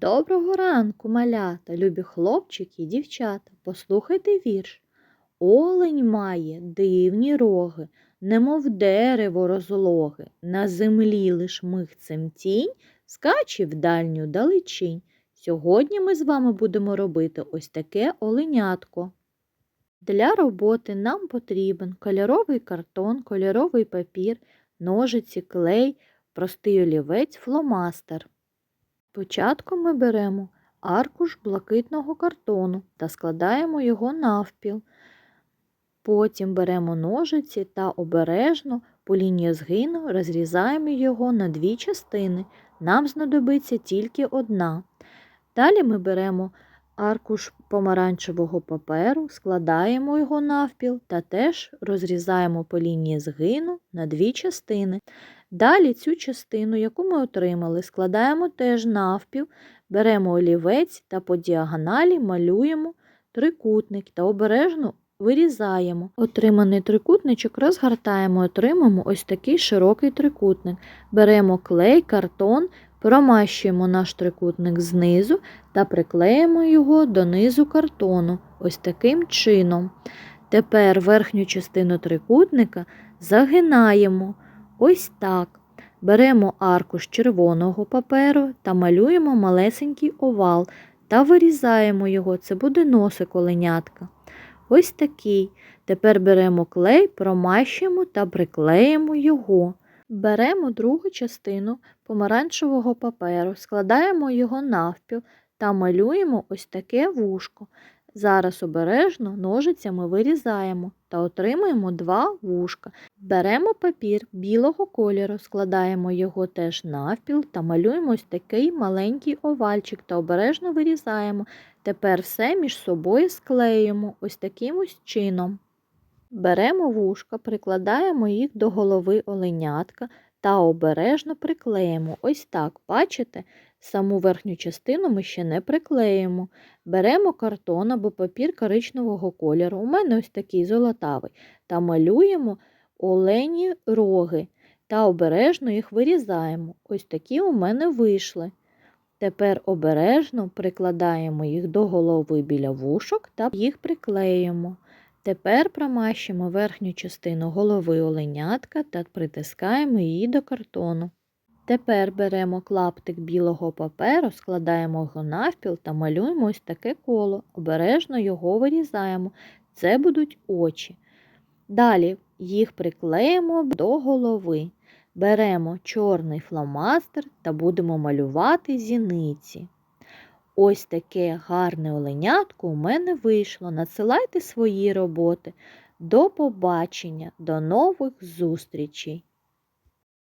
Доброго ранку, малята, любі хлопчики і дівчата. Послухайте вірш. Олень має дивні роги, немов дерево розлоге, на землі лиш михцем тінь, скаче в дальню далечінь. Сьогодні ми з вами будемо робити ось таке оленятко. Для роботи нам потрібен кольоровий картон, кольоровий папір, ножиці, клей, простий олівець, фломастер. Спочатку ми беремо аркуш блакитного картону та складаємо його навпіл. Потім беремо ножиці та обережно по лінії згину розрізаємо його на дві частини. Нам знадобиться тільки одна. Далі ми беремо аркуш помаранчевого паперу, складаємо його навпіл та теж розрізаємо по лінії згину на дві частини. Далі цю частину, яку ми отримали, складаємо теж навпіл, беремо олівець та по діагоналі малюємо трикутник та обережно вирізаємо. Отриманий трикутничок розгортаємо, отримаємо ось такий широкий трикутник. Беремо клей, картон, промащуємо наш трикутник знизу та приклеїмо його до низу картону. Ось таким чином. Тепер верхню частину трикутника загинаємо. Ось так. Беремо аркуш червоного паперу та малюємо малесенький овал та вирізаємо його. Це буде носик оленятка. Ось такий. Тепер беремо клей, промащуємо та приклеїмо його. Беремо другу частину помаранчевого паперу, складаємо його навпіл та малюємо ось таке вушко. Зараз обережно ножицями вирізаємо та отримуємо два вушка. Беремо папір білого кольору, складаємо його теж навпіл та малюємо ось такий маленький овальчик та обережно вирізаємо. Тепер все між собою склеюємо ось таким ось чином. Беремо вушка, прикладаємо їх до голови оленятка та обережно приклеїмо. Ось так, бачите? Саму верхню частину ми ще не приклеїмо. Беремо картон або папір коричневого кольору, у мене ось такий золотавий, та малюємо олені роги та обережно їх вирізаємо. Ось такі у мене вийшли. Тепер обережно прикладаємо їх до голови біля вушок та їх приклеїмо. Тепер промащимо верхню частину голови оленятка та притискаємо її до картону. Тепер беремо клаптик білого паперу, складаємо його навпіл та малюємо ось таке коло. Обережно його вирізаємо. Це будуть очі. Далі їх приклеїмо до голови. Беремо чорний фломастер та будемо малювати зіниці. Ось таке гарне оленятко у мене вийшло. Надсилайте свої роботи. До побачення, до нових зустрічей!